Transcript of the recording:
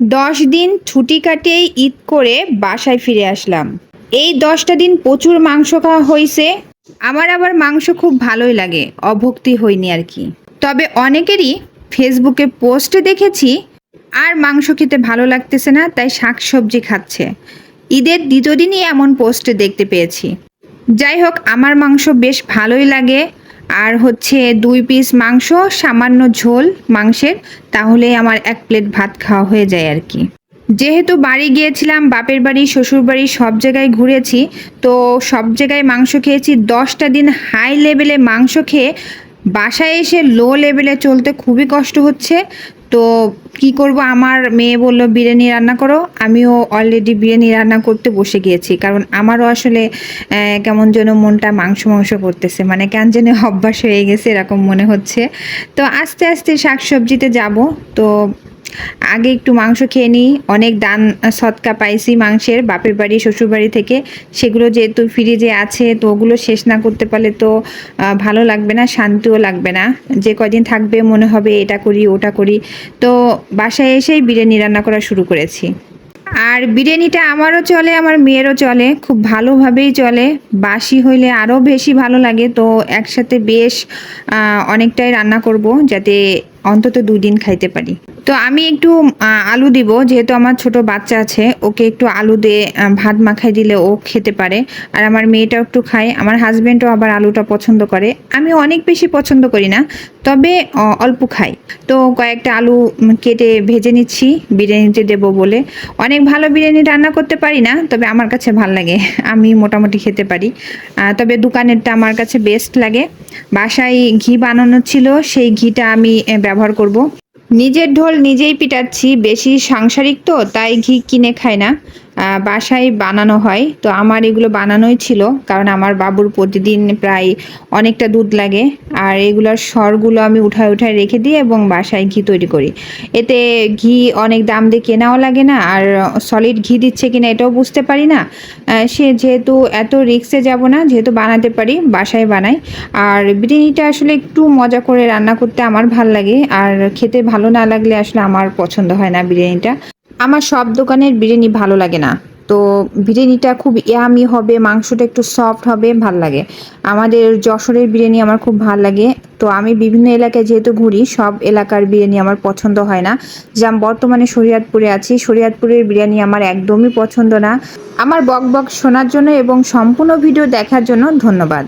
দশ দিন ছুটি কাটিয়ে ঈদ করে বাসায় ফিরে আসলাম। এই দশটা দিন প্রচুর মাংস খাওয়া হয়েছে আমার আবার মাংস খুব ভালোই লাগে, অভক্তি হয়নি আর কি। তবে অনেকেরই ফেসবুকে পোস্টে দেখেছি, আর মাংস খেতে ভালো লাগতেছে না, তাই শাক সবজি খাচ্ছে। ঈদের দ্বিতীয় দিনই এমন পোস্টে দেখতে পেয়েছি। যাই হোক, আমার মাংস বেশ ভালোই লাগে আর হচ্ছে দুই পিস মাংস, সামান্য ঝোল মাংসের তাহলে আমার এক প্লেট ভাত খাওয়া হয়ে যায় আর কি। যেহেতু বাড়ি গিয়েছিলাম, বাপের বাড়ি, শ্বশুর বাড়ি সব জায়গায় ঘুরেছি, তো সব জায়গায় মাংস খেয়েছি। দশটা দিন হাই লেভেলে মাংস খেয়ে বাসায় এসে লো লেভেলে চলতে খুবই কষ্ট হচ্ছে। তো কি করব? আমার মেয়ে বলল, বিরিয়ানি রান্না করো। আমিও অলরেডি বিরিয়ানি রান্না করতে বসে গিয়েছি। কারণ আমারও আসলে কেমন যেন মনটা মাংস মাংস করতেছে। মানে কেন যেন অভ্যাস হয়ে গেছে, এরকম মনে হচ্ছে। তো আস্তে আস্তে শাক সবজিতে যাব। তো আগে একটু মাংস খেয়ে নিই। অনেক দান সৎকা পাইছি মাংসের, বাপের বাড়ি, শ্বশুর বাড়ি থেকে। সেগুলো যেহেতু ফ্রিজে আছে, তো ওগুলো শেষ না করতে পারলে তো ভালো লাগবে না, শান্তিও লাগবে না। যে কদিন থাকবে, মনে হবে এটা করি, ওটা করি। তো বাসায় এসেই বিরিয়ানি রান্না করা শুরু করেছি। আর বিরিয়ানিটা আমারও চলে, আমার মেয়েরও চলে, খুব ভালোভাবেই চলে। বাসি হইলে আরও বেশি ভালো লাগে, তো একসাথে বেশ অনেকটাই রান্না করব, যাতে অন্তত দুই দিন খাইতে পারি। তো আমি একটু আলু দিব, যেহেতু আমার ছোট বাচ্চা আছে, ওকে একটু আলু দিয়ে ভাত মাখাই দিলে ও খেতে পারে। আর আমার মেয়েটাও একটু খায়, আমার হাজব্যান্ডও আবার আলুটা পছন্দ করে। আমি অনেক বেশি পছন্দ করি না, তবে অল্প খাই। তো কয়েকটা আলু কেটে ভেজে নিচ্ছি, বিরিয়ানিতে দেবো বলে। অনেক ভালো বিরিয়ানি রান্না করতে পারি না, তবে আমার কাছে ভালো লাগে, আমি মোটামুটি খেতে পারি। তবে দোকানেরটা আমার কাছে বেস্ট লাগে। বাসায় ঘি বানানো ছিল, সেই ঘিটা আমি ব্যবহার করব। নিজের ঢোল নিজেই পিটাচ্ছি বেশি সাংসারিক তো তাই ঘি কিনে খায় না। বাসায় বানানো হয়। তো আমার এগুলো বানানোই ছিল, কারণ আমার বাবুর প্রতিদিন প্রায় অনেকটা দুধ লাগে। আর এগুলোর স্বরগুলো আমি উঠায় উঠায় রেখে দিই এবং বাসায় ঘি তৈরি করি। এতে ঘি অনেক দাম দিয়ে কেনাও লাগে না, আর সলিড ঘি দিচ্ছে কিনা এটাও বুঝতে পারি না। সে যেহেতু এত রিক্সে যাব না, যেহেতু বানাতে পারি, বাসায় বানাই। আর বিরিয়ানিটা আসলে একটু মজা করে রান্না করতে আমার ভালো লাগে, আর খেতে ভালো না লাগলে আসলে আমার পছন্দ হয় না বিরিয়ানিটা। আমার সব দোকানের বিরিয়ানি ভালো লাগে না। তো বিরিয়ানিটা খুব ইয়ামি হবে, মাংসটা একটু সফট হবে, ভালো লাগে। আমাদের যশোরের বিরিয়ানি আমার খুব ভালো লাগে। তো আমি বিভিন্ন এলাকায় যেহেতু ঘুরি, সব এলাকার বিরিয়ানি আমার পছন্দ হয় না। যেমন বর্তমানে শরীয়তপুরে আছি, শরীয়তপুরের বিরিয়ানি আমার একদমই পছন্দ না। আমার বক বক শোনার জন্য এবং সম্পূর্ণ ভিডিও দেখার জন্য ধন্যবাদ।